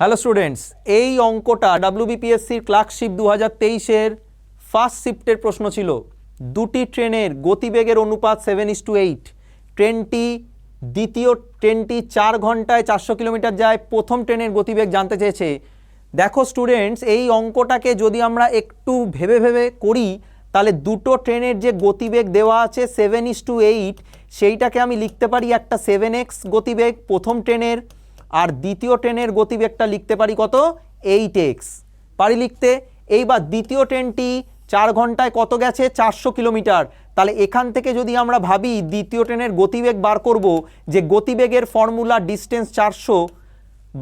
Hello students এই অঙ্কটা ডাব্লিউবিপিএসসির clerkship দু হাজার তেইশের ফার্স্ট শিফটের প্রশ্ন ছিল। দুটি ট্রেনের গতিবেগের অনুপাত সেভেন ইস টু এইট ট্রেনটি দ্বিতীয় ট্রেনটি চার ঘন্টায় চারশো কিলোমিটার যায়। প্রথম ট্রেনের গতিবেগ জানতে চেয়েছে। দেখো স্টুডেন্টস এই অঙ্কটাকে যদি আমরা একটু ভেবে ভেবে করি, তাহলে দুটো ট্রেনের যে গতিবেগ দেওয়া আছে সেভেন ইস টু এইট সেইটাকে আমি লিখতে পারি একটা সেভেন এক্স গতিবেগ। প্রথম ট্রেনের আর দ্বিতীয় ট্রেনের গতিবেগটা লিখতে পারি কত? এইট এক্স পারি লিখতে? এইবার দ্বিতীয় ট্রেনটি চার ঘন্টায় কত গেছে? চারশো কিলোমিটার। তাহলে এখান থেকে যদি আমরা ভাবি দ্বিতীয় ট্রেনের গতিবেগ বার করব, যে গতিবেগের ফর্মুলা ডিস্টেন্স চারশো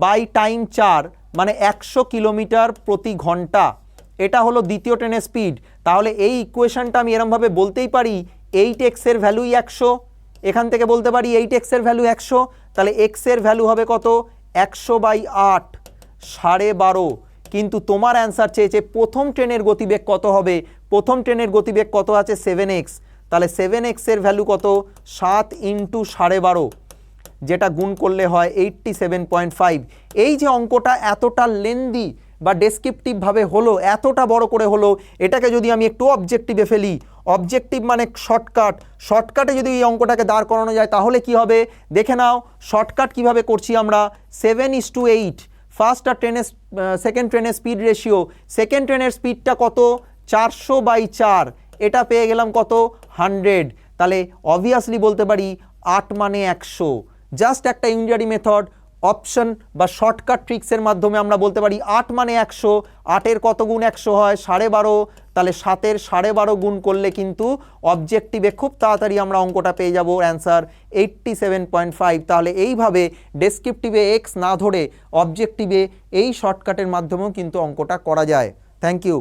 বাই টাইম চার মানে একশো কিলোমিটার প্রতি ঘণ্টা। এটা হলো দ্বিতীয় ট্রেনের স্পিড। তাহলে এই ইকুয়েশনটা আমি এরমভাবে বলতেই পারি এইট এক্সের ভ্যালুই একশো। এখান থেকে বলতে পারি এইট এক্সের ভ্যালু একশো। তাহলে এক্সের ভ্যালু হবে কত? একশো বাই আট, সাড়ে বারো। কিন্তু তোমার অ্যান্সার চেয়েছে প্রথম ট্রেনের গতিবেগ কত হবে? প্রথম ট্রেনের গতিবেগ কত আছে? সেভেন এক্স তাহলে সেভেন এক্সের ভ্যালু কত? সাত ইন্টু সাড়ে বারো, যেটা গুণ করলে হয় এইট্টি সেভেন পয়েন্ট ফাইভ এই যে অঙ্কটা এতটা লেন্দি বা ডেসক্রিপটিভভাবে হলো, এতটা বড় করে হলো, এটাকে যদি আমি একটু অবজেক্টিভে ফেলি অবজেক্টিভ মানে শর্টকাট শর্টকাটে যদি এই অঙ্কটাকে দাঁড় করানো যায়, তাহলে কি হবে? দেখে নাও শর্টকাট কীভাবে করছি আমরা? Seven is two eight first আর ট্রেনের সেকেন্ড ট্রেনের স্পিড রেশিও সেকেন্ড ট্রেনের স্পিডটা কত? চারশো বাই চার, এটা পেয়ে গেলাম কত? হান্ড্রেড তাহলে অবভিয়াসলি বলতে পারি আট মানে একশো জাস্ট একটা ইউনিটারি মেথড অপশন বা শর্টকাট ট্রিক্সের মাধ্যমে আমরা বলতে পারি আট মানে একশো, আটের কত গুণ একশো হয়? সাড়ে বারো। তাহলে সাতের সাড়ে বারো গুণ করলে কিন্তু অবজেক্টিভে খুব তাড়াতাড়ি আমরা অঙ্কটা পেয়ে যাব। Answer eighty seven point five তাহলে এইভাবে ডেসক্রিপটিভে এক্স না ধরে অবজেক্টিভে এই শর্টকাটের মাধ্যমেও কিন্তু অঙ্কটা করা যায়। Thank you